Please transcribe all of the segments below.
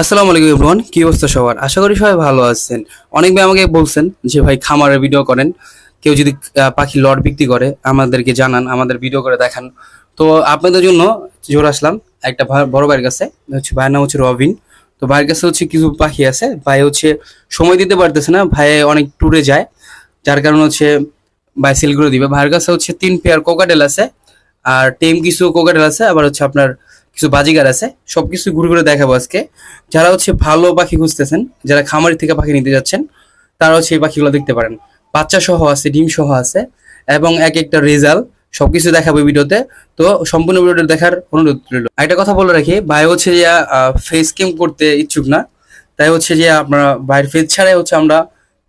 আসসালামু আলাইকুম এভরিওয়ান, কি অবস্থা সবার? আশা করি সবাই ভালো আছেন। অনেক ভাই আমাকে বলছেন যে, ভাই, খামারের ভিডিও করেন। কেউ যদি পাখি লট বিক্রি করে, আমাদেরকে জানান, আমাদের ভিডিও করে দেখান। তো আপনাদের জন্য জোর আসলাম, একটা বড় ভাইয়ের কাছে হচ্ছে ভাইয়ের নাম হচ্ছে রবিন। তো ভাইয়ের কাছে হচ্ছে কিছু পাখি আছে, ভাই হচ্ছে সময় দিতে পারতেছে না, ভাই অনেক ট্যুরে যায়। যার কারণে হচ্ছে ভাই সেল করে দিবে। ভাইয়ের কাছে হচ্ছে তিন পেয়ার কোকাটেল আছে, আর টেম কিছু কোকাটেল আছে, আবার হচ্ছে আপনার কিছু বাজিগার আছে, সবকিছু ঘুরে ঘুরে দেখাবো আজকে। যারা হচ্ছে ভালো পাখি খুঁজতেছেন, যারা খামারি থেকে পাখি নিতে যাচ্ছেন তারা হচ্ছে এই পাখিগুলো দেখতে পারেন। বাচ্চা সহ আছে, ডিম সহ আছে, এবং এক একটা রেজাল্ট সবকিছু দেখাবো ভিডিওতে। তো সম্পূর্ণ ভিডিওটা দেখার অনুরোধ রইল। একটা কথা বলে রাখি, ভাই হচ্ছে যে ফেস ক্যাম করতে ইচ্ছুক না, তাই হচ্ছে যে আপনারা ভাইয়ের ফেস ছাড়াই হচ্ছে আমরা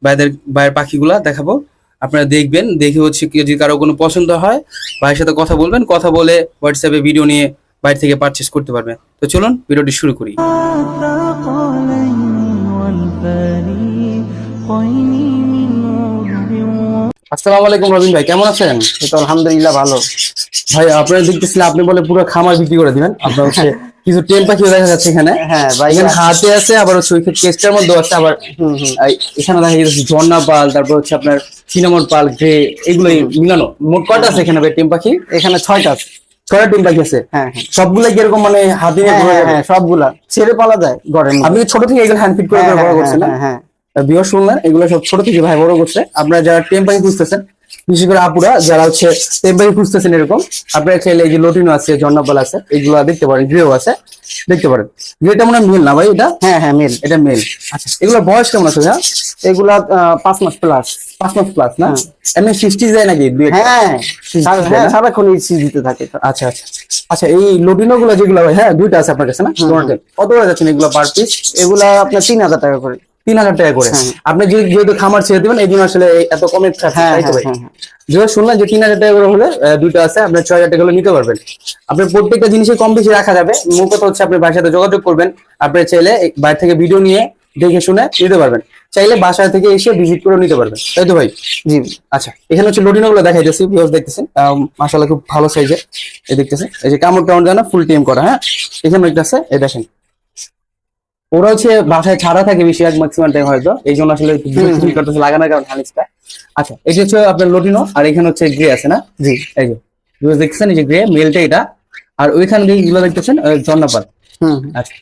ভাইদের, ভাইয়ের পাখিগুলা দেখাবো। আপনারা দেখবেন, দেখে হচ্ছে যদি কারও কোনো পছন্দ হয়, ভাইয়ের সাথে কথা বলবেন, কথা বলে হোয়াটসঅ্যাপে ভিডিও নিয়ে বাইরে থেকে পারচেস করতে পারবেন তো চলুন ভিডিওটি শুরু করি। আসসালামু আলাইকুম রবিন ভাই কেমন আছেন? তো আলহামদুলিল্লাহ ভালো। ভাই আপনারা দেখতেছিলেন আপনি বলে পুরো খামার বিক্রি করে দিবেন। আপনার হচ্ছে কিছু টেন পাখিও দেখা যাচ্ছে এখানে। হ্যাঁ ভাই এখানে হ্যাঁ। হাতে আছে আবার হচ্ছে উইকেট কেস্টার মধ্যে আছে আবার এখানে দেখা যাচ্ছে ঝর্ণা পাল তারপর হচ্ছে আপনার সিনামন পাল গ্রে এগুলোই মিলানো। মোট কটা আছে এখানে ভাই টেম পাখি এখানে ছয়টা আছে। ছয়টা ডিম পাখি আছে? হ্যাঁ হ্যাঁ। কি এরকম মানে হাতে নিয়ে হ্যাঁ, ঘোরা যাবে? সবগুলা। ছেড়ে পালা যায় ঘরের আমি আপনি ছোট থেকে এগুলো হ্যান্ড ফিট করে বড় করছেন হ্যাঁ। বিয়ে শুনলেন এগুলো সব ছোট থেকে ভাই বড় করছে। আপনারা যারা টেম্পারি খুঁজতেছেন বিশেষ করে আপুরা যারা হচ্ছে টেম্পারি খুঁজতেছেন এরকম আপনারা চাইলে এই যে লটিনো আছে ঝর্ণাপাল আছে এগুলো দেখতে পারেন গ্রেও আছে দেখতে পারেন। গ্রেটা মনে হয় মেল না ভাই এটা? হ্যাঁ হ্যাঁ মেল এটা মেল। আচ্ছা। এগুলো বয়স কেমন আছে ভাইয়া? এগুলা পাঁচ মাস প্লাস পাঁচ মাস প্লাস না? এমনি সৃষ্টি যায় নাকি? হ্যাঁ সিজ হ্যাঁ? সারাক্ষণ ইসি দিতে থাকে আচ্ছা আচ্ছা। আচ্ছা এই লটিনো গুলো যেগুলো ভাই হ্যাঁ দুইটা আছে আপনার কাছে না? কত করে যাচ্ছেন এগুলো পার পিস এগুলা আপনার তিন হাজার টাকা করে। তিন হাজার টাকা করে। হ্যাঁ। আপনি যে- যেহেতু খামার ছেড়ে দিবেন এই জন্য আসলে এত কমে হ্যাঁ, হ্যাঁ, হ্যাঁ। যেহেতু শুনলাম যে তিন হাজার টাকা করে হলে দুইটা আছে আপনার ছয় হাজার টাকা নিতে পারবেন। আপনার প্রত্যেকটা জিনিসে কম বেশি রাখা যাবে। মূল কথা হচ্ছে আপনি বাসার সাথে যোগাযোগ করবেন। আপনি চাইলে বাইরে থেকে ভিডিও নিয়ে দেখে শুনে নিতে পারবেন। চাইলে বাসা থেকে এসে ভিজিট করে নিতে পারবেন। তাই তো ভাই? জি। আচ্ছা এখানে হচ্ছে লটিনো গুলো দেখাইতেছি ভিউজ দেখতেছেন। মাসাল্লাহ খুব ভালো সাইজের এই দেখতেছেন এই যে কামড় টামড় জানা ফুল টিম করা হ্যাঁ? এখানে একটা আছে এই দেখেন। ওরা হচ্ছে বাসায় ছাড়া থাকে বেশি এক ম্যাক্সিমাম টাইম হয়তো এই জন্য আসলে। করতেছে লাগানোর কারণ হানিসটা আচ্ছা এটা হচ্ছে আপনার লটিনো আর এখানে হচ্ছে গ্রে আছে না? জি। এই যে ভিউজ দেখতেছেন এই যে গ্রে মেলটা এটা। আর ওইখানে যেগুলো দেখতেছেন জন্নাপাত আচ্ছা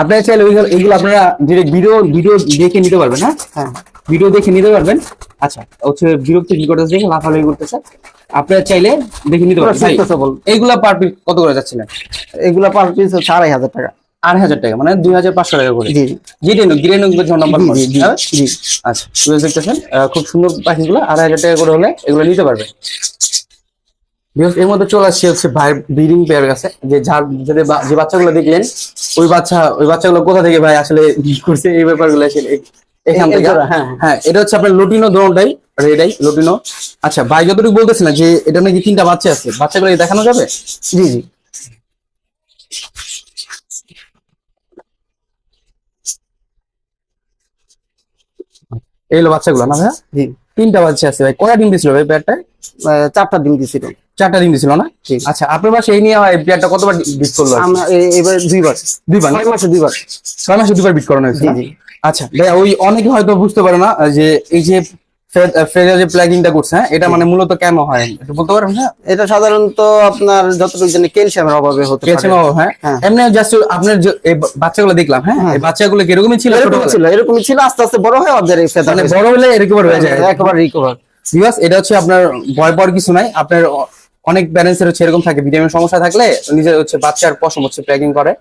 আপনারা চাইলে ওইগুলো এগুলো আপনারা ডিরেক্ট ভিডিও ভিডিও দেখে নিতে পারবেন হ্যাঁ? হ্যাঁ। ভিডিও দেখে নিতে পারবেন। আচ্ছা হচ্ছে বিরক্তি কি করতেছে দেখে লাফালাফি করতেছে। আপনারা চাইলে দেখে নিতে পারবেন। এইগুলা পার পিস কত করে যাচ্ছিলেন? এগুলা পার পিস আড়াই হাজার টাকা। আড়াই হাজার টাকা মানে দুই হাজার পাঁচশো টাকা করে। জি জি। গ্রেনু নাম্বার জি। আচ্ছা দেখতেছেন। খুব সুন্দর পাখিগুলো আড়াই হাজার টাকা করে হলে এগুলো নিতে বিকজ এর মধ্যে চলে আসছে হচ্ছে ভাই ব্রিডিং পেয়ার কাছে যে যার যদি যে বাচ্চাগুলো দেখলেন ওই বাচ্চা ওই বাচ্চাগুলো কোথা থেকে ভাই আসলে করছে এই ব্যাপারগুলো আসলে এখান থেকে? হ্যাঁ, হ্যাঁ। এটা হচ্ছে আপনার লটিনো দোনটাই রেডাই লটিনো। আচ্ছা ভাই যতটুকু বলতেছে না যে এটা নাকি তিনটা বাচ্চা আছে বাচ্চাগুলো দেখানো যাবে? জি জি। এই হলো বাচ্চাগুলো না ভাইয়া? জি। তিনটা বাচ্চা আছে ভাই। কয়টা ডিম দিছিল ভাই পেয়ারটায়? চারটা ডিম দিছিল। চারটা ডিম দিছিল না। আচ্ছা আপনার পাশে এই নিয়ে পেয়ারটা কতবার বিট করল আমরা এবার দুইবার। দুইবার ছয় মাসে দুইবার। ছয় মাসে বিট করানো হয়েছে জি। আচ্ছা ভাই ওই অনেকে হয়তো বুঝতে পারে না যে এই যে ফ্রেজার যে প্লাগিংটা করছে হ্যাঁ এটা মানে মূলত কেন হয়? একটু বলতে পারেন হ্যাঁ? এটা সাধারণত আপনার যতটুকু জানি ক্যালসিয়ামের অভাবে হতে হ্যাঁ? হ্যাঁ। এমনি জাস্ট আপনার যে বাচ্চাগুলো দেখলাম হ্যাঁ হ্যাঁ। এই বাচ্চাগুলো কি এরকমই ছিল ছিল এরকমই ছিল আস্তে আস্তে বড় হয়ে ওদের এই ফেদার মানে বড় হলে হয়ে যায়। একবার রিকভার এটা হচ্ছে আপনার ভয় পাওয়ার কিছু নাই। আপনার অনেক প্যারেন্টস হচ্ছে এরকম থাকে ভিটামিন সমস্যা থাকলে নিজের হচ্ছে বাচ্চার পশম হচ্ছে প্যাকিং করে।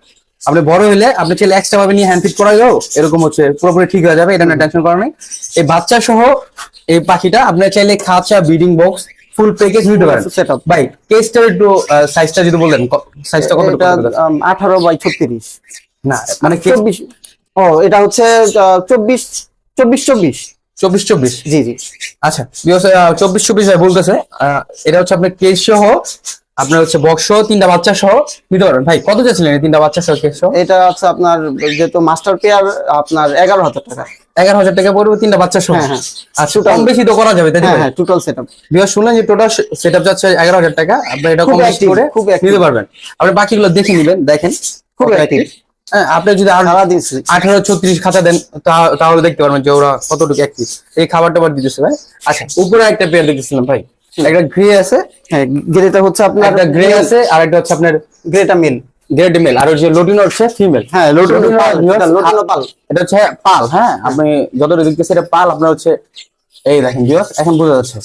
আপনি বড় হলে আপনি চাইলে এক্সট্রা ভাবে নিয়ে হ্যান্ড ফিট করা যাও এরকম হচ্ছে পুরোপুরি ঠিক হয়ে যাবে এটা নিয়ে টেনশন করার নেই। এই বাচ্চা সহ এই পাখিটা আপনার চাইলে খাঁচা ব্রিডিং বক্স ফুল প্যাকেজ নিতে পারেন। সেট আপ ভাই কেসটার একটু সাইজটা যদি বললেন সাইজটা কত এটা আঠারো বাই ছত্রিশ। না মানে case- চব্বিশ ও এটা হচ্ছে আহ, চব্বিশ চব্বিশ চব্বিশ। চব্বিশ জি জি। আচ্ছা চব্বিশ চব্বিশ ভাই বলতেছে এটা হচ্ছে আপনার কেস সহ আপনার হচ্ছে বক্স সহ তিনটা বাচ্চা সহ নিতে পারেন। ভাই কত চাচ্ছিলেন এই তিনটা বাচ্চা সহ কেস সহ? এটা হচ্ছে আপনার যেহেতু মাস্টার পেয়ার আপনার এগারো হাজার টাকা। এগারো হাজার টাকা পড়বে তিনটা বাচ্চা সহ হ্যাঁ, হ্যাঁ। আচ্ছা কম বেশি তো করা যাবে তাই হ্যাঁ টোটাল সেট আপ বিকজ শুনলেন যে টোটাল সেট আপ যাচ্ছে এগারো হাজার টাকা আপনি এটা কম বেশি করে খুব নিতে পারবেন। আপনি বাকিগুলো দেখে নিবেন দেখেন। খুব। হ্যাঁ আপনি যদি আর আঠারো ছত্রিশ খাতা দেন তাহলে দেখতে পারবেন যে ওরা কতটুকু অ্যাক্টিভ এই খাবার টাবার দিতেছে ভাই। আচ্ছা উপরে একটা পেয়ার দেখতেছিলাম ভাই। একটা গ্রে আছে। হ্যাঁ গ্রেটা হচ্ছে আপনার একটা গ্রে আছে আর একটা হচ্ছে আপনার গ্রেটা মিল গ্রেড মেল আর ওই যে লোটিনো হচ্ছে ফিমেল হ্যাঁ লোটন লোটিনো পাল এটা পাল। এটা হচ্ছে পাল হ্যাঁ আপনি দেখতেছেন এটা পাল আপনার হচ্ছে এই দেখেন ভিউয়ার্স এখন বোঝা যাচ্ছে।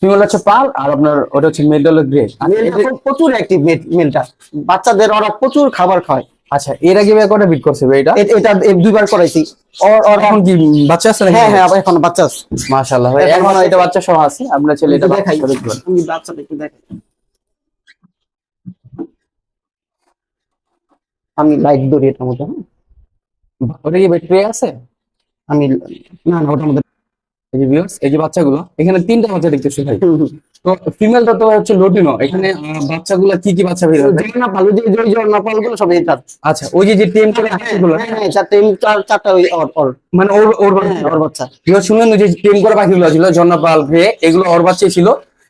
ফিমেল হচ্ছে পাল আর আপনার ওটা হচ্ছে হলো গ্রে মিলটা খুব প্রচুর অ্যাক্টিভ মিলটা বাচ্চাদের ওরা প্রচুর খাবার খায়। আচ্ছা এর আগে কটা বিট করছে এটা? এটা দুইবার করাইছি। ওর ওর এখন কি বাচ্চা আছে হ্যাঁ হ্যাঁ এখন বাচ্চা আছে। মাশাআল্লাহ ভাই এখন এটা বাচ্চা সহ আছে আমরা ছেলে এটা দেখাই। আমি বাচ্চাটা একটু দেখাই। আমি লাইট ধরি এটার মধ্যে হ্যাঁ? ওটা কি ব্যাটারি আছে? আমি না না ওটার মধ্যে এই যে ভিউয়ার্স এই যে বাচ্চাগুলো এখানে তিনটা বাচ্চা দেখতেছি ভাই। তো ফিমেলটা তো হচ্ছে লোটিনো এখানে বাচ্চাগুলো কি কি বাচ্চা বের হবে? না ভালো যে জয় জয় না পালগুলো সব এটার আচ্ছা ওই যে যে টেম করে বাচ্চাগুলো হ্যাঁ হ্যাঁ চারটে চার চারটা ওই অর অর মানে ওর ওর হ্যাঁ, বাচ্চা ওর বাচ্চা। ভিউয়ার্স শুনলেন ওই যে টেম করে পাখিগুলো ছিল জন্নপাল গ্রে এগুলো ওর বাচ্চা ছিল।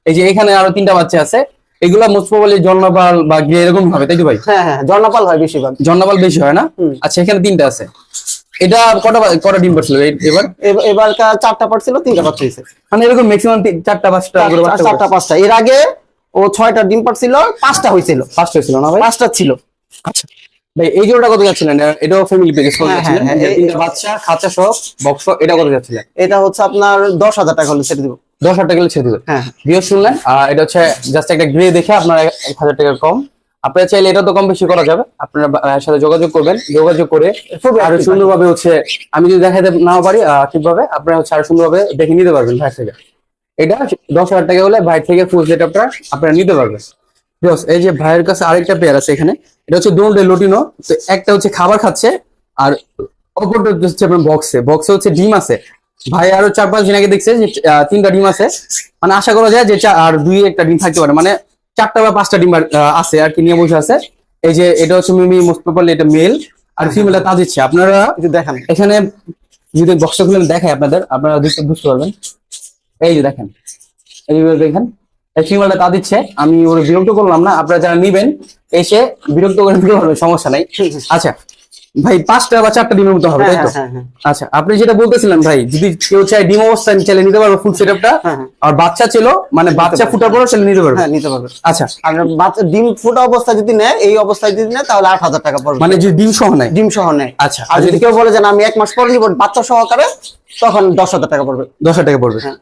এই যে এখানে আরও তিনটা বাচ্চা আছে। এগুলা মোস্ট প্রবাবলি জন্নপাল বা গ্রে এরকম হবে তাই তো ভাই? হ্যাঁ হ্যাঁ জর্নাপাল হয় বেশিরভাগ। জন্নপাল বেশি হয় না? আচ্ছা এখানে তিনটা আছে। এটা কটা কটা ডিম এবার? এব- এবারকার চারটা তিনটা মানে এরকম ম্যাক্সিমাম চারটা পাঁচটা চারটা পাঁচটা। এর আগে ও ছয়টা ডিম পারছিল পাঁচটা হয়েছিল ফার্স্ট হয়েছিল না ভাই? পাঁচটা ছিল। আচ্ছা। ভাই এই জোড়াটা কত যাচ্ছিলেন? এটাও ফ্যামিলি প্যাকেজ কত যাচ্ছিলেন বাচ্চা খাঁচা সহ বক্স এটা কত যাচ্ছিলেন? এটা হচ্ছে আপনার দশ হাজার টাকা হলে ছেড়ে দিব। দশ হাজার টাকা ছেড়ে দিবেন। হ্যাঁ ভিডিও শুনলেন আর এটা হচ্ছে জাস্ট একটা গ্রে দেখে আপনার এক হাজার টাকা কম। আপনারা চাইলে এটা তো কম বেশি করা যাবে। আপনারা এর সাথে যোগাযোগ করবেন যোগাযোগ করে আরও সুন্দরভাবে হচ্ছে আমি যদি দেখাতে নাও পারি ঠিকভাবে আপনারা হচ্ছে আরও সুন্দরভাবে দেখে নিতে পারবেন ভাই থেকে। এটা দশ হাজার টাকা হলে ভাই থেকে ফুল সেট আপটা আপনারা নিতে পারবেন। এই যে ভাইয়ের কাছে আরেকটা পেয়ার আছে এখানে এটা হচ্ছে দুটো লুটিনো। তো একটা হচ্ছে খাবার খাচ্ছে আর অপরটা হচ্ছে আপনার বক্সে বক্সে হচ্ছে ডিম আছে। ভাই আরও চার পাঁচ দিন আগে দেখছে যে তিনটা ডিম আছে। মানে আশা করা যায় যে আর দুই একটা ডিম থাকতে পারে। মানে চারটা বা পাঁচটা ডিম আছে আর কি নিয়ে বসে আছে। এই যে এটা হচ্ছে মিমি মোস্তফালি এটা মেল আর ফিমেলটা তা দিচ্ছে আপনারা দেখান। এখানে যদি বক্সটা খুলে দেখাই আপনাদের আপনারা বুঝতে পারবেন। এই যে দেখেন এই যে দেখেন এই ফিমেলটা তা দিচ্ছে আমি ওর বিরক্ত করলাম না আপনারা যারা নিবেন এসে বিরক্ত করে দিতে পারবেন সমস্যা নাই। আচ্ছা ভাই পাঁচটা বা চারটা ডিমের মতো হবে হ্যাঁ তাই তো? হ্যাঁ হ্যাঁ আচ্ছা আপনি যেটা বলতেছিলেন ভাই যদি কেউ চাই ডিম অবস্থায় চাইলে নিতে পারবে ফুড সেটআপটা। আর বাচ্চা ছিল মানে বাচ্চা ফুটার পরও চাইলে নিতে পারবে। হ্যাঁ নিতে পারবে। আচ্ছা। আর বাচ্চা ডিম ফুটা অবস্থায় যদি নেয় এই অবস্থায় যদি নেয় তাহলে আট হাজার টাকা পড়বে। মানে যদি ডিম সহ নেয়? ডিম সহ নেয়। আচ্ছা আর যদি কেউ বলে যে আমি এক মাস পরে নিব বাচ্চা সহকারে তখন দশ হাজার টাকা পড়বে। দশ হাজার টাকা পড়বে। হ্যাঁ।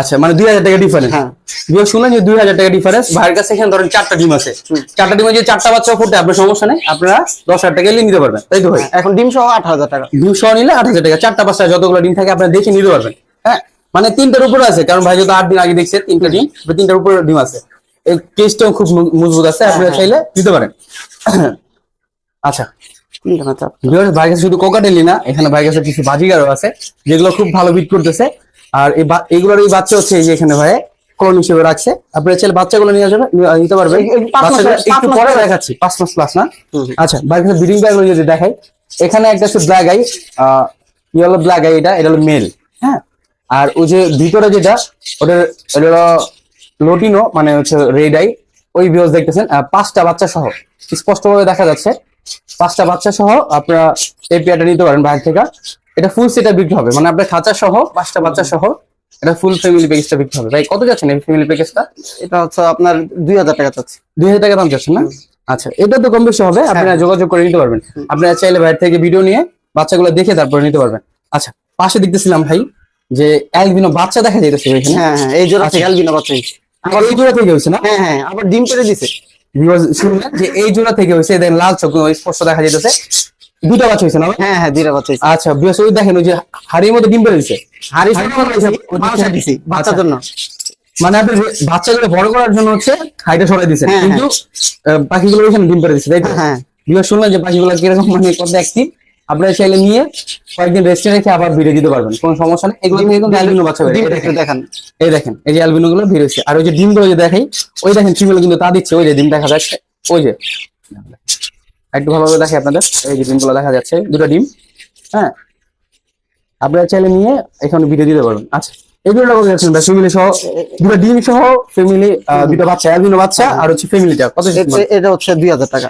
আচ্ছা মানে দুই হাজার টাকা ডিফারেন্স হ্যাঁ। শুনলেন যে দুই হাজার টাকা ডিফারেন্স ভাইয়ের কাছে এখানে ধরেন চারটা ডিম আছে। চারটা ডিমে যদি চারটা বাচ্চা ফুটে আপনার সমস্যা নেই। আপনারা দশ হাজার টাকা নিতে পারবেন। তাই তো ভাই? এখন ডিম সহ আট হাজার টাকা। ডিম সহ নিলে আট হাজার টাকা। চারটা বাচ্চা যতগুলো ডিম থাকে আপনারা দেখে নিতে পারবেন। হ্যাঁ মানে তিনটার উপরে আছে। কারণ ভাই যেহেতু আট দিন আগে দেখছে তিনটা ডিম তিনটার উপরে ডিম আছে। এই কেসটাও খুব মজবুত আছে। আপনারা হ্যাঁ। চাইলে দিতে পারেন। আচ্ছা। কাছে শুধু কোকাটেলি না এখানে ভাইয়ের কাছে কিছু বাজিগারও আছে যেগুলো খুব ভালো বিট করতেছে। আর এই এইগুলোর এই বাচ্চা হচ্ছে এই যে এখানে ভাই কলম হিসেবে রাখছে। আপনারা চাইলে বাচ্চাগুলো নিয়ে নিতে পারবেন। এই- এই পাঁচ মাস- বাচ্চাগুলো পাঁচ একটু পরে দেখাচ্ছি পাঁচ মাস প্লাস না? আচ্ছা ভাইয়ের কাছে ব্রিডিং ব্যাগগুলো যদি দেখাই এখানে একটা হচ্ছে ব্ল্যাক আই ব্ল্যাক আই এটা? এটা হলো মেল হ্যাঁ? আর ওই যে ভিতরে যেটা ওটা এটা হলো লোটিনো মানে হচ্ছে রেড আই ওই ভিউজ দেখতেছেন পাঁচটা বাচ্চা সহ। স্পষ্টভাবে দেখা যাচ্ছে। পাঁচটা বাচ্চা সহ আপনারা এই পেয়ারটা নিতে পারেন বাইরে থেকে। এটা ফুল সেটা বিক্রি হবে। মানে আপনার খাঁচা সহ পাঁচটা বাচ্চা সহ এটা ফুল ফ্যামিলি প্যাকেজটা বিক্রি হবে। ভাই কত যাচ্ছেন এই ফ্যামিলি প্যাকেজটা এটা হচ্ছে আপনার দুই হাজার টাকা চাচ্ছে দুই হাজার টাকা দাম যাচ্ছেন না? আচ্ছা এটা তো কম বেশি হবে। আপনারা যোগাযোগ করে নিতে পারবেন। আপনারা চাইলে বাইরে থেকে ভিডিও নিয়ে বাচ্চাগুলো দেখে তারপরে নিতে পারবেন। আচ্ছা পাশে দেখতেছিলাম ভাই যে একদিনও বাচ্চা দেখা যাইতেছে হ্যাঁ হ্যাঁ এই জোড়া আচ্ছা। থেকে অ্যালবিনো বাচ্চা আবার এই জোড়া থেকে হয়েছে না? হ্যাঁ হ্যাঁ আবার ডিম পেড়ে দিছে। শুনলেন যে এই জোড়া থেকে হয়েছে দেখেন লাল চোখ স্পষ্ট দেখা যেতেছে দুটা বাচ্চা হয়েছে না হ্যাঁ হ্যাঁ দুইটা বাচ্চা হয়েছে। আচ্ছা বিয়াস ওই দেখেন ওই যে হাড়ির মধ্যে ডিম বেরিয়েছে হাড়ি হাড়ি বাচ্চার আচ্ছা। জন্য মানে আপনি বাচ্চাগুলো বড় করার জন্য হচ্ছে হাইটা সরাই দিচ্ছেন হ্যাঁ, কিন্তু আহ, পাখিগুলো ডিম পেরে দিচ্ছে তাই তো? হ্যাঁ বিয়াস শুনলেন যে পাখিগুলো কীরকম মানে কত অ্যাক্টিভ আপনারা চাইলে নিয়ে কয়েকদিন রেস্টে রেখে আবার ভিড়ে দিতে পারবেন কোনো সমস্যা নেই। এগুলো থেকে কিন্তু অ্যালবিনো বাচ্চা দেখেন এই দেখেন এই যে অ্যালবিনো গুলো ভিড় হচ্ছে। আর ওই যে ডিমগুলো যে দেখাই ওই দেখেন ফিমেল কিন্তু তা দিচ্ছে ওই যে ডিম দেখা যাচ্ছে ওই যে। একটু ভালোভাবে দেখে আপনাদের এই যে ডিমগুলো দেখা যাচ্ছে দুটো ডিম হ্যাঁ। আপনারা চাইলে নিয়ে এখানে ভিডিও দিতে পারবেন। আচ্ছা ফ্যামিলি সহ দুটো ডিম সহ ফ্যামিলি দুটো বাচ্চা অ্যালবিনো বাচ্চা আর হচ্ছে ফ্যামিলিটা কত এটা হচ্ছে দুই হাজার টাকা।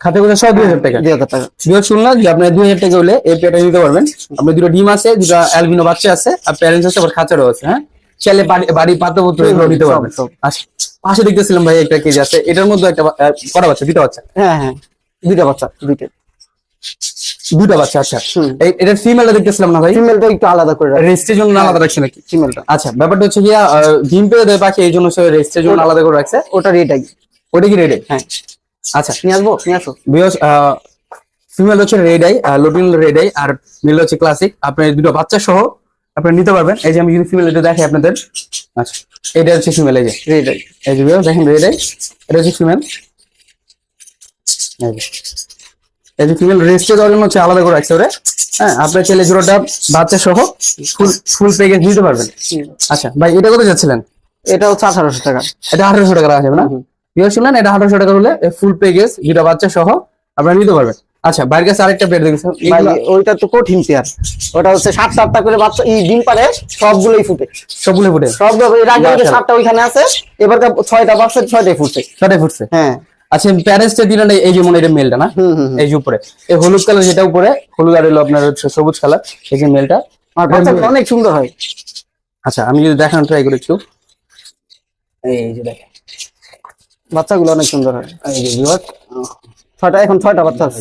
খাতে করে সব দুই হাজার টাকা। দুই হাজার টাকা। বিয়োগ শুনলাম যে আপনার দুই হাজার টাকা হলে এই পেয়ারটা নিতে পারবেন। আপনার দুটো ডিম আছে দুটো অ্যালবিনো বাচ্চা আছে আর প্যারেন্টস আছে আবার খাঁচারও আছে হ্যাঁ? চাইলে বাড়ি পাত্রপত্র এগুলো নিতে পারবেন। আচ্ছা পাশে দেখতেছিলাম ভাই একটা কেজি আছে এটার মধ্যে একটা কটা বাচ্চা? দুটো বাচ্চা? হ্যাঁ হ্যাঁ। দুইটা বাচ্চা? দুইটা। দুটো বাচ্চা আচ্ছা। ফিমেলটা দেখতেছিলাম না ভাই? ফিমেলটা একটু আলাদা করে রেস্টের জন্য আলাদা রাখছে নাকি? ফিমেলটা আচ্ছা ব্যাপারটা হচ্ছে গিয়া ডিম পেয়ে দেয় পাখি এই জন্য সে রেস্টের জন্য আলাদা করে রাখছে? এটাই ওটা কি হ্যাঁ। আচ্ছা নিয়ে আসব নিয়ে আসো। বিকজ ফিমেল হচ্ছে red eye lutino red eye আর মেল হচ্ছে ক্লাসিক আপনি দুটো বাচ্চা সহ আপনি নিতে পারবেন। এই যে আমি যদি ফিমেল এটা দেখাই আপনাদের। আচ্ছা এটা হচ্ছে ফিমেল এই যে এটাই এই যে দেখেন রেড আই এটা হচ্ছে ফিমেল এই যে ফিমেল রেস্টে দেওয়ার জন্য হচ্ছে আলাদা করে রাখছে ওরে হ্যাঁ আপনার ছেলে জোড়াটা বাচ্চা সহ ফুল ফুল প্যাকেজ নিতে পারবেন। আচ্ছা ভাই এটা কত যাচ্ছিলেন? এটা হচ্ছে আঠারোশো টাকা। এটা আঠারোশো টাকা রাখা যাবে না? শুনলেন এটা আঠারোশো টাকা হলে ফুল প্যাকেজ দুটা বাচ্চা সহ আপনারা নিতে পারবেন। আচ্ছা বাইরের কাছে আরেকটা দেখেছেন? ভাই ওইটা তো কঠিন পেয়ার ওটা হচ্ছে সাত সাতটা করে বাচ্চা এই ডিম পারে সবগুলোই ফুটে। সবগুলো ফুটে। সব এর আগে। সাতটা ওইখানে আছে এবার ছয়টা বাচ্চা ছয়টাই ফুটছে। ছটাই ফুটছে। হ্যাঁ। আচ্ছা প্যারেন্টসটা দিলেন এই- যে মনে এটা মেলটা না। এই যে উপরে। এই হলুদ কালার যেটা উপরে হলুদ আর হলো আপনার হচ্ছে সবুজ কালার এই যে মেলটা আর অনেক সুন্দর হয়। আচ্ছা আমি যদি দেখানো ট্রাই করি একটু। এই যে দেখেন। বাচ্চাগুলো অনেক সুন্দর হয়। ছয়টা এখন ছয়টা বাচ্চা আছে।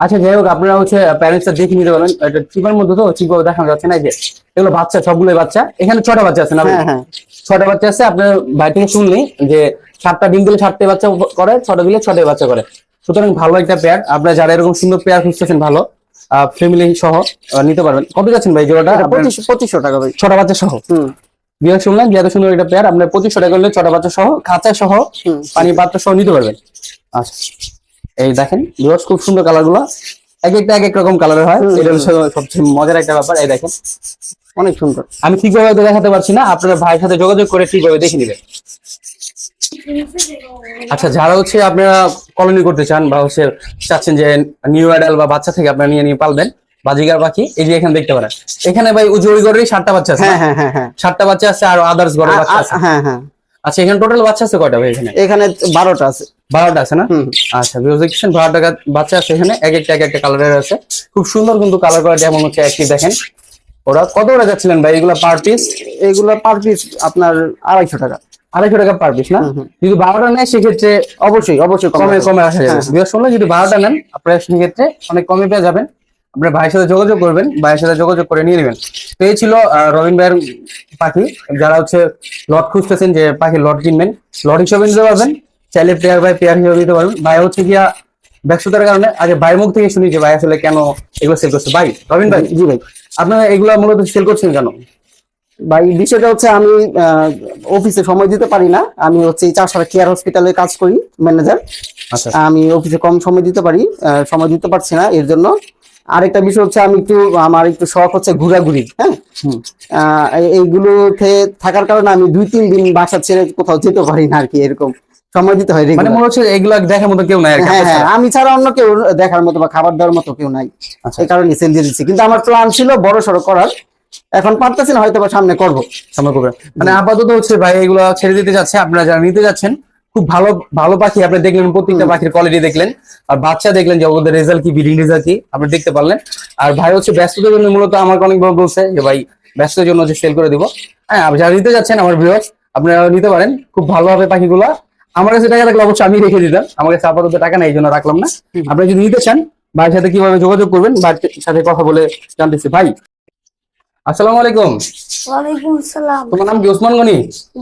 আচ্ছা যাই হোক আপনারা হচ্ছে প্যারেন্টসটা দেখে নিতে পারেন এটা চিপার মধ্যে তো ঠিকভাবে দেখানো যাচ্ছে না যে এগুলো বাচ্চা সবগুলোই বাচ্চা। এখানে ছটা বাচ্চা আছে না ভাই? হ্যাঁ হ্যাঁ। ছটা বাচ্চা আছে আপনার বাড়ি থেকে শুনলি যে সাতটা ডিম দিলে সাতটা বাচ্চা করে ছটা দিলে ছটাই বাচ্চা করে। সুতরাং ভালো একটা পেয়ার আপনারা যারা এরকম সুন্দর পেয়ার খুঁজতেছেন ভালো ফ্যামিলি সহ নিতে পারবেন। কত যাচ্ছেন ভাই জোড়াটা? পঁচিশশো টাকা ভাই। ছটা বাচ্চা সহ? বিয়ে শুনলেন যে এত সুন্দর একটা পেয়ার আপনার পঁচিশশো টাকা করলে ছটা বাচ্চা সহ খাঁচা সহ। পানি পাত্র সহ নিতে পারবেন। আচ্ছা। এই দেখেন ভিউয়ার্স খুব সুন্দর কালারগুলো। এক একটা এক এক রকম কালারের হয়। এটা সবচেয়ে মজার একটা ব্যাপার এই দেখেন। অনেক সুন্দর। আমি ঠিকভাবে দেখাতে পারছি না আপনার ভাইয়ের সাথে যোগাযোগ করে ঠিকভাবে দেখে নেবেন। আচ্ছা যারা হচ্ছে আপনারা কলোনি করতে চান বা হচ্ছে চাচ্ছেন যে নিউ অ্যাডাল বা বাচ্চা থেকে আপনারা নিয়ে নিয়ে পালবেন বাজিগার পাখি এই যে এখানে দেখতে পারেন। এখানে ভাই ওই যে ওই ঘরেরই সাতটা বাচ্চা আছে হ্যাঁ হ্যাঁ হ্যাঁ সাতটা বাচ্চা আছে আর আদার্স ঘরের বাচ্চা আছে। হ্যাঁ হ্যাঁ। আচ্ছা এখানে টোটাল বাচ্চা আছে কয়টা ভাই এখানে? এখানে বারোটা আছে। বারোটা আছে না। আচ্ছা বিউজিকশন বারো টাকা বাচ্চা আছে এখানে। এক একটা এক একটা কালারের আছে। খুব সুন্দর কিন্তু কালার করা যেমন হচ্ছে একটি দেখেন। ওরা কত ওরা যাচ্ছিলেন ভাই? এগুলো পার পিস এগুলো পার পিস আপনার আড়াইশো টাকা। আড়াইশো টাকা পার পিস না। যদি বারোটা নেয় সেক্ষেত্রে অবশ্যই অবশ্যই কমে কমে আসা। যাবে। শুনলে যদি বারোটা নেন আপনারা সেক্ষেত্রে অনেক কমে পেয়ে যাবেন। আপনার ভাইয়ের সাথে যোগাযোগ করবেন ভাইয়ের সাথে যোগাযোগ করে নিয়ে নেবেন। তো এই ছিল রবিন ভাইয়ের পাখি। যারা হচ্ছে লট খুঁজতেছেন যে পাখি লট কিনবেন লট হিসেবে নিতে পারবেন চাইলে পেয়ার বাই পেয়ার হিসেবে নিতে পারবেন। ভাই হচ্ছে গিয়া ব্যস্ততার কারণে আগে ভাই মুখ থেকে শুনি যে ভাই আসলে কেন এগুলো সেল করছে। ভাই রবিন ভাই জি ভাই। আপনারা এগুলো মূলত সেল করছেন কেন? ভাই বিষয়টা হচ্ছে আমি অফিসে সময় দিতে পারি না। আমি হচ্ছে চাষারা কেয়ার হসপিটালে কাজ করি ম্যানেজার আচ্ছা। আমি অফিসে কম সময় দিতে পারি সময় দিতে পারছি না এর জন্য আরেকটা বিষয় হচ্ছে আমি একটু আমার একটু শখ হচ্ছে ঘোরাঘুরি হ্যাঁ? হুম। আহ, এই- এইগুলোতে থাকার কারণে আমি দুই তিন দিন বাসা ছেড়ে কোথাও যেতে পারি না আর কি এরকম সময় দিতে হয় মানে মনে হচ্ছে এগুলো দেখার মতো কেউ নাই হ্যাঁ হ্যাঁ আমি ছাড়া অন্য কেউ দেখার মতো বা খাবার দেওয়ার মতো কেউ নাই। আচ্ছা। এই কারণে সেল দিয়ে দিচ্ছি। কিন্তু আমার প্ল্যান ছিল বড় সড়ো করার। এখন পারতেছি না হয়তো বা সামনে করব। সময় করবেন। মানে আপাতত হচ্ছে ভাই এগুলো ছেড়ে দিতে যাচ্ছে আপনারা যারা নিতে যাচ্ছেন খুব ভালো ভালো পাখি। আপনি দেখলেন প্রত্যেকটা পাখির কোয়ালিটি দেখলেন। আর বাচ্চা দেখলেন যে ওদের রেজাল্ট কি ব্রিডিং রেজাল্ট কি আপনি দেখতে পারলেন। আর ভাই হচ্ছে ব্যস্ততার জন্য মূলত আমাকে অনেকবার বলছে যে ভাই ব্যস্ততার জন্য যে সেল করে দিব। হ্যাঁ আপনি যারা নিতে যাচ্ছেন আমার ভিউয়ার্স আপনারা নিতে পারেন। খুব ভালোভাবে পাখিগুলো আমার কাছে টাকা থাকলে অবশ্যই আমি রেখে দিতাম। আমার কাছে আপাতত টাকা নেই এই জন্য রাখলাম না। আপনি যদি নিতে চান ভাইয়ের সাথে কীভাবে যোগাযোগ করবেন ভাইয়ের সাথে কথা বলে জানতেছি। ভাই আসসালামু আলাইকুম। ওয়ালাইকুম আসসালাম। তোমার নাম কি ওসমান গনি?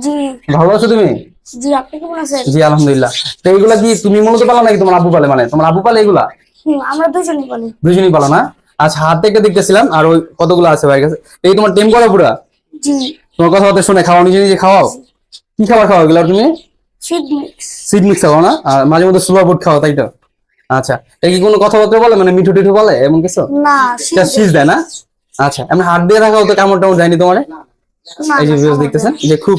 জি। ভালো আছো তুমি? জি আপনি কেমন আছেন? জি আলহামদুলিল্লাহ। তো এইগুলা কি তুমি মূলত পালো নাকি তোমার আব্বু পালে মানে? তোমার আব্বু পালে এগুলা আমরা দুজনই বলি দুজনই পালো না? আচ্ছা হাত থেকে দেখতেছিলাম আর ওই কতগুলো আছে ভাইয়ের কাছে এই তোমার টেম করা পুরা? জি। তোমার কথা হতে শুনে খাওয়া নিজে নিজে খাওয়াও? কি খাবার খাওয়া এগুলো তুমি? সিড মিক্স সিড মিক্স খাও না? আর মাঝে মধ্যে সুপার ফুড খাও তাই তো? আচ্ছা এই কি কোনো কথাবার্তা বলে? মানে মিঠু টিঠু বলে এমন কিছু? না শীষ দেয় না? আচ্ছা এমন হাত দিয়ে রাখাও তো কেমন টেমন যায়নি তোমার এই যে ভিউজ দেখতেছেন যে খুব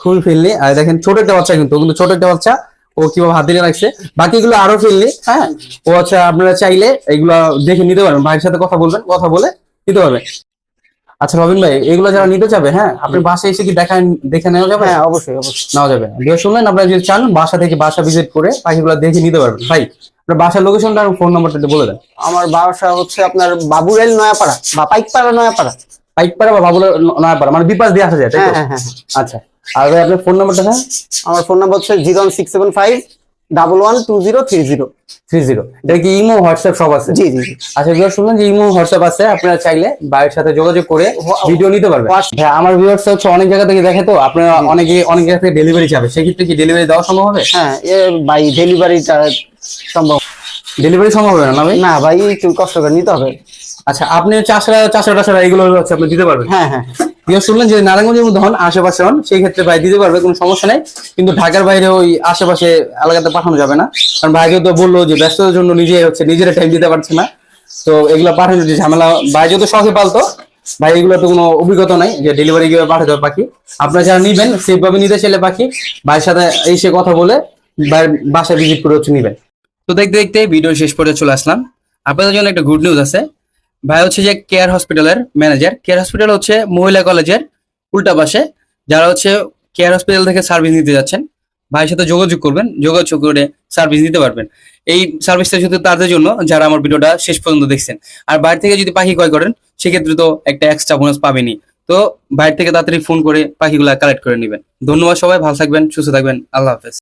ফুল ফিল্লি আর দেখেন ছোট একটা বাচ্চা কিন্তু কিন্তু ছোট একটা বাচ্চা ও কীভাবে হাত দিয়ে রাখছে। বাকিগুলো আরও ফিল্লি হ্যাঁ? ও আচ্ছা আপনারা চাইলে এগুলো দেখে নিতে পারবেন ভাইয়ের সাথে কথা বলবেন কথা বলে নিতে পারবেন আচ্ছা রবিন ভাই এগুলো যারা নিতে চাবে হ্যাঁ? আপনি বাসায় এসে কি দেখা দেখে নেওয়া যাবে? হ্যাঁ অবশ্যই অবশ্যই। নেওয়া যাবে। ভিডিও শুনলেন আপনারা যদি চান বাসা থেকে বাসা ভিজিট করে পাখিগুলো দেখে নিতে পারবেন। ভাই আপনার বাসার লোকেশনটা আর ফোন নাম্বারটা বলে দেন। আমার বাসা হচ্ছে আপনার বাবুরাইল নয়াপাড়া বা পাইকপাড়া নয়াপাড়া। পাইকপাড়া বা বাবুলা নয়াপাড়া মানে বিপাশ দিয়ে আসা যায় তাই? হ্যাঁ হ্যাঁ হ্যাঁ। আচ্ছা। আর ভাই আপনার ফোন নাম্বারটা হ্যাঁ আমার ফোন নাম্বার হচ্ছে zero six seven five double one two zero three zero. Three zero. এটা কি ইমো হোয়াটসঅ্যাপ সব আছে? জি জি আচ্ছা ভিউয়ার শুনলেন যে ইমো হোয়াটসঅ্যাপ আছে। আপনারা চাইলে ভাইয়ের সাথে যোগাযোগ করে ভিডিও নিতে পারবেন। ভাই আমার ভিউয়ার্স হচ্ছে অনেক জায়গা থেকে দেখে তো আপনারা অনেকে অনেক জায়গা থেকে ডেলিভারি চাবে। সেক্ষেত্রে কি ডেলিভারি দেওয়া সম্ভব হবে? হ্যাঁ এ ভাই ডেলিভারিটা সম্ভব। ডেলিভারি সম্ভব হবে না না ভাই? না ভাই একটু কষ্ট করে নিতে হবে। আচ্ছা আপনি চাষরা চাষরা টাষরা এগুলো হচ্ছে আপনি দিতে পারবেন? হ্যাঁ হ্যাঁ। ভিউয়ার শুনলেন যে নারায়ণগঞ্জের মধ্যে হন, আশেপাশে হন, সেই ক্ষেত্রে ভাই দিতে পারবে, কোনো সমস্যা নেই। কিন্তু ঢাকার বাইরে ওই আশেপাশে এলাকাতে পাঠানো যাবে না। কারণ ভাই যেহেতু বলল যে ব্যস্ততার জন্য নিজে হচ্ছে নিজের টাইম দিতে পারছে না। তো এগুলো পাঠানোর যে ঝামেলা ভাই যেহেতু শখে পালতো, ভাই এগুলো তো কোনো অভিজ্ঞতা নাই যে ডেলিভারি কীভাবে পাঠাতে হবে পাখি। আপনারা যারা নিবেন সেভাবে নিতে চাইলে পাখি, ভাইয়ের সাথে এসে কথা বলে ভাইয়ের বাসায় ভিজিট করে হচ্ছে নিবেন। তো দেখতে দেখতে ভিডিও শেষ পর্যন্ত চলে আসলাম। আপনাদের জন্য একটা গুড নিউজ আছে। ভাই হচ্ছে যে কেয়ার হসপিটালের ম্যানেজার কেয়ার হসপিটাল হচ্ছে মহিলা কলেজের উল্টা পাশে। যারা হচ্ছে কেয়ার হসপিটাল থেকে সার্ভিস নিতে যাচ্ছেন, ভাইয়ের সাথে যোগাযোগ করবেন। যোগাযোগ করে সার্ভিস নিতে পারবেন। এই সার্ভিসটা শুধু তাদের জন্য, যারা আমার ভিডিওটা শেষ পর্যন্ত দেখছেন। আর বাইরে থেকে যদি পাখি ক্রয় করেন, সেক্ষেত্রে তো একটা এক্সট্রা বোনাস পাবেনি তো বাইরে থেকে তাড়াতাড়ি ফোন করে পাখিগুলা কালেক্ট করে নেবেন। ধন্যবাদ সবাই, ভালো থাকবেন, সুস্থ থাকবেন। আল্লাহ হাফেজ।